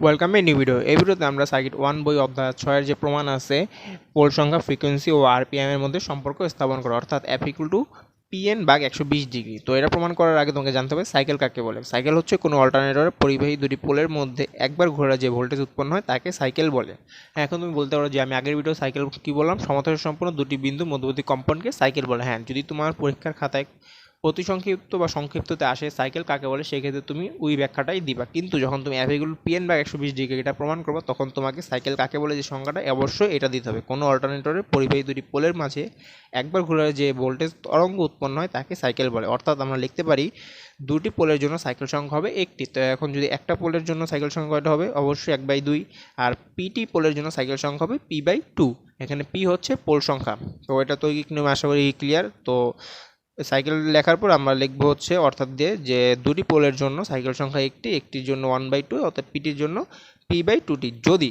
Welcome a new video এই ভিডিওতে আমরা সার্কিট ওয়ান বই অধ্যায় ছয়ের যে প্রমাণ আছে পোল সংখ্যা ফ্রিকোয়েন্সি ও আরপিএম এর মধ্যে সম্পর্ক স্থাপন করা। অর্থাৎ এফ ইকুয়াল টু পিএন বাগ একশো বিশ ডিগ্রি। তো এটা প্রমাণ করার আগে তোমাকে জানতে হবে সাইকেল কাকে বলে? সাইকেল হচ্ছে কোনো অল্টারনেটরের পরিবাহী দুটি পোলের মধ্যে একবার ঘোরা যে ভোল্টেজ উৎপন্ন হয়, তাকে সাইকেল বলে। হ্যাঁ এখন তুমি বলতে পারো যে আমি আগের ভিডিও সাইকেল কী বললাম? সমতল সম্পূর্ণ দুটি বিন্দু মধ্যবর্তী কম্পাউন্ডকে সাইকেল বলে। হ্যাঁ যদি তোমার পরীক্ষার খাতায় অতি সংক্ষিপ্ত বা সংক্ষিপ্ততে আসে সাইকেল কাকে বলে, সেক্ষেত্রে তুমি ওই ব্যাখ্যাটাই দিবা। কিন্তু যখন তুমি অ্যাভেগুলো পিএন বা একশো বিশ ডিগ্রি এটা প্রমাণ করবে, তখন তোমাকে সাইকেল কাকে বলে যে সংখ্যাটা অবশ্যই এটা দিতে হবে। কোনো অল্টারনেটরের পরিবাহী দুটি পোলের মাঝে একবার ঘুরে যে ভোল্টেজ তরঙ্গ উৎপন্ন হয়, তাকে সাইকেল বলে। অর্থাৎ আমরা লিখতে পারি দুটি পোলের জন্য সাইকেল সংখ্যা হবে একটি। তো এখন যদি একটা পোলের জন্য সাইকেল সংখ্যাটা হবে, অবশ্যই এক বাই দুই। আর পিটি পোলের জন্য সাইকেল সংখ্যা হবে পি বাই টু এখানে পি হচ্ছে পোল সংখ্যা। তো এটা তো আশা করি ক্লিয়ার তো সাইকেল লেখার পর আমরা লিখব হচ্ছে, অর্থাৎ দিয়ে যে দুটি পোলের জন্য সাইকেল সংখ্যা একটি, একটির জন্য ওয়ান বাই টু অর্থাৎ পিটির জন্য পি বাই টুটি যদি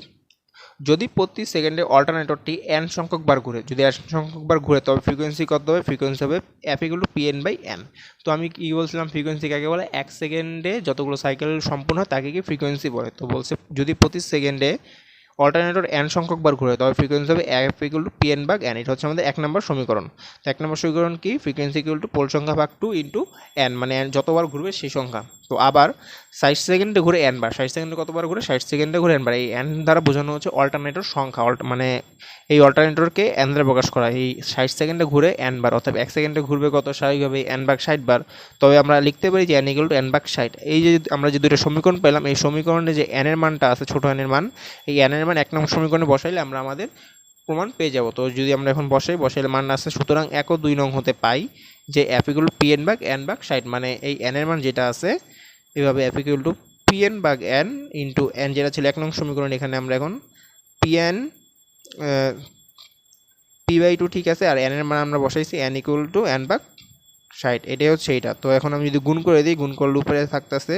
যদি প্রতি সেকেন্ডে অল্টারনেটরটি এন সংখ্যক বার ঘুরে, যদি এন সংখ্যক বার ঘুরে, তবে ফ্রিকোয়েন্সি কত হবে? ফ্রিকোয়েন্সি হবে F to P N by N তো আমি কী বলছিলাম ফ্রিকোয়েন্সি কাকে বলে? এক সেকেন্ডে যতগুলো সাইকেল সম্পূর্ণ হয় তাকে কি ফ্রিকোয়েন্সি বলে? তো বলছে যদি প্রতি সেকেন্ডে অল্টারনেটর এন সংখ্যক বার ঘুরে তবে ফ্রিকোয়েন্সি হবে F equal to P N ভাগ এন এটা হচ্ছে আমাদের এক নম্বর সমীকরণ। তো এক নম্বর সমীকরণ কি? ফ্রিকোয়েন্সি ইকুয়াল টু পোল সংখ্যা ভাগ টু ইন্টু এন মানে n যতবার ঘুরবে সেই সংখ্যা। তো আবার ষাট সেকেন্ডে ঘুরে এন বার, ষাট সেকেন্ডে কতবার ঘুরে? ষাট সেকেন্ডে ঘুরে এন বার। এই এন দ্বারা বোঝানো হচ্ছে অল্টারনেটর সংখ্যা মানে এই অল্টারনেটরকে এন দ্বারা প্রকাশ করা। এই ষাট সেকেন্ডে ঘুরে এন বার, অর্থাৎ এক সেকেন্ডে ঘুরবে কত? স্বাভাবিকভাবে এন ভাগ ষাট বার। তবে আমরা লিখতে পারি যে এন ইকুয়াল টু এন ভাগ ষাট। এই যে আমরা যে দুটো সমীকরণ পেলাম, এই সমীকরণে যে এন এর মানটা আছে, ছোটো এন এর মান, এই এন এর মান এক নম্বর সমীকরণে বসাইলে আমরা আমাদের প্রমাণ পেয়ে যাব। তো যদি আমরা এখন বসাই, বসাইলে মান আসছে সুতরাং এক ও দুই নং হতে পাই যে ইকুয়াল পি এন বাগ এন বাগ ষাট। মানে এই এন এর মান যেটা আছে, এভাবে ইকুয়াল টু পি এন বাগ এন ইন্টু এন যেটা ছিল এক নং সমীকরণ, এখানে আমরা এখন P N P by two ঠিক আছে, আর এন এর মান আমরা বসাইছি এন ইকুয়াল টু এন বাগ ষাট। এটাই হচ্ছে এইটা। তো এখন আমি যদি গুণ করে দিই, গুণ করলে উপরে থাকতেছে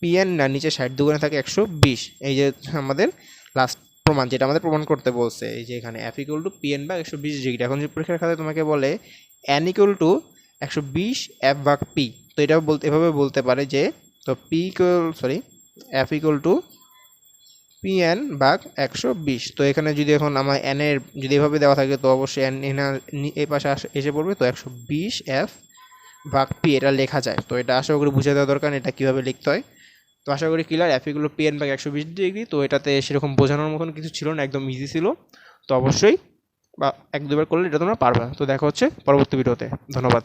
পি এন না, নিচে ষাট, দুগুণে থাকে একশো বিশ। এই যে আমাদের লাস্ট প্রমাণ যেটা আমাদের প্রমাণ করতে বলছে, এই যে এখানে F equal to P N বা একশো বিশ ডিগ্রি এখন যে পরীক্ষার খাতায় তোমাকে বলে এন ইকুয়াল টু একশো বিশ এফ ভাগ পি তো এটা বলতে, এভাবে বলতে পারে যে, তো P equal sorry F equal to P N ভাগ একশো বিশ। তো এখানে যদি এখন আমার এনের যদি এভাবে দেওয়া থাকে, তো অবশ্যই এন এনার এই পাশে এসে পড়বে। তো একশো বিশ এফ ভাগ পি এটা লেখা যায়। তো এটা আশা করি বুঝে দেওয়া দরকার, এটা কীভাবে লিখতে হয়। তো আশা করি ক্লিয়ার অ্যাপিগুলো পেন ব্যাগ একশো বিশ ডিগ্রি তো এটাতে সেরকম বোঝানোর মতন কিছু ছিল না, একদম ইজি ছিল। তো অবশ্যই, বা এক দুবার করলে এটা তোমরা পারবে। তো দেখা হচ্ছে পরবর্তী ভিডিওতে ধন্যবাদ।